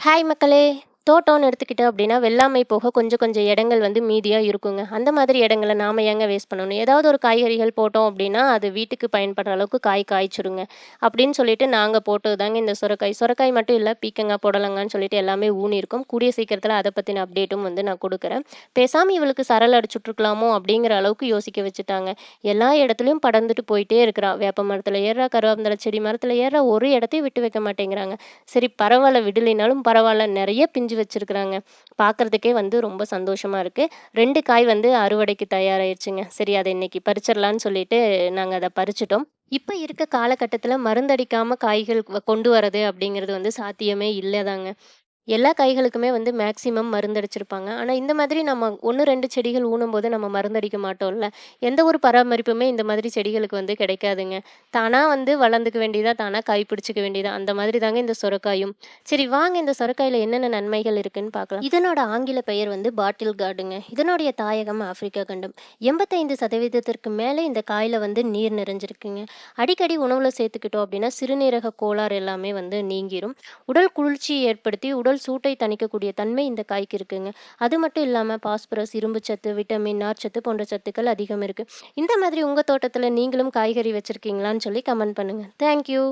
Hi மக்களே! தோட்டம்னு எடுத்துக்கிட்டோம் அப்படின்னா வெள்ளாமை போக கொஞ்சம் கொஞ்சம் இடங்கள் வந்து மீதியாக இருக்குங்க. அந்த மாதிரி இடங்களை நாம ஏங்க வேஸ்ட் பண்ணணும்? ஏதாவது ஒரு காய்கறிகள் போட்டோம் அப்படின்னா அது வீட்டுக்கு பயன்படுற அளவுக்கு காய் காய்ச்சிருங்க. அப்படின்னு சொல்லிட்டு நாங்கள் போட்டது தாங்க இந்த சுரக்காய் சுரக்காய் மட்டும் இல்லை பீக்கங்கா, போடலங்கன்னு சொல்லிட்டு எல்லாமே ஊனியிருக்கும். கூடிய சீக்கிரத்தில் அதை பற்றின அப்டேட்டும் வந்து நான் கொடுக்குறேன் பேசாமல் இவளுக்கு சரல் அடிச்சுட்ருக்கலாமோ அப்படிங்கிற அளவுக்கு யோசிக்க வச்சுட்டாங்க. எல்லா இடத்துலையும் படர்ந்துட்டு போயிட்டே இருக்கிறா. வேப்ப மரத்தில் ஏறா கருவேப்பில செடி மரத்தில் ஏர்றா, ஒரு இடத்தையும் விட்டு வைக்க மாட்டேங்கிறாங்க. சரி பரவாயில்ல விடலைனாலும் பரவாயில்ல நிறைய பிஞ்சு வச்சிருக்கிறாங்க. பார்க்குறதுக்கே வந்து ரொம்ப சந்தோஷமா இருக்கு. ரெண்டு காய் வந்து அறுவடைக்கு தயாராயிருச்சுங்க. சரி அதை இன்னைக்கு பறிச்சிடலான்னு சொல்லிட்டு நாங்க அதை பறிச்சுட்டோம். இப்போ இருக்க காலகட்டத்தில் மருந்தடிக்காம காய்கள் கொண்டு வரது அப்படிங்கிறது வந்து சாத்தியமே இல்லை தாங்க. எல்லா காய்களுக்குமே வந்து மேக்ஸிமம் மருந்தடிச்சிருப்பாங்க. ஆனால் இந்த மாதிரி நம்ம 1, 2 செடிகள் ஊனும்போது நம்ம மருந்தடிக்க மாட்டோம்ல. எந்த ஒரு பராமரிப்புமே இந்த மாதிரி செடிகளுக்கு வந்து கிடைக்காதுங்க. தானாக வந்து வளர்ந்துக்க வேண்டியதாக தானா காய் பிடிச்சிக்க வேண்டியதாக அந்த மாதிரி தாங்க இந்த சொரக்காயும். சரி வாங்க இந்த சொரக்காயில என்னென்ன நன்மைகள் இருக்குன்னு பார்க்கலாம். இதனோட ஆங்கில பெயர் வந்து பாட்டில் கார்டுங்க. இதனுடைய தாயகம் ஆப்பிரிக்கா கண்டம். எண்பத்தைந்து சதவீதத்திற்கு மேலே இந்த காயில் வந்து நீர் நிறைஞ்சிருக்குங்க. அடிக்கடி உணவில் சேர்த்துக்கிட்டோம் அப்படின்னா சிறுநீரக கோளாறு எல்லாமே வந்து நீங்கிரும். உடல் குளிர்ச்சியை ஏற்படுத்தி, உடல் சூட்டை தணிக்கக்கூடிய தன்மை இந்த காய்க்கு இருக்குங்க. அது மட்டும் இல்லாமல் பாஸ்பரஸ், இரும்புச்சத்து, விட்டமின், நார்ச்சத்து போன்ற சத்துக்கள் அதிகம் இருக்குது இந்த மாதிரி உங்கள் தோட்டத்தில் நீங்களும் காய்கறி வச்சுருக்கீங்களான்னு சொல்லி கமெண்ட் பண்ணுங்க. Thank you.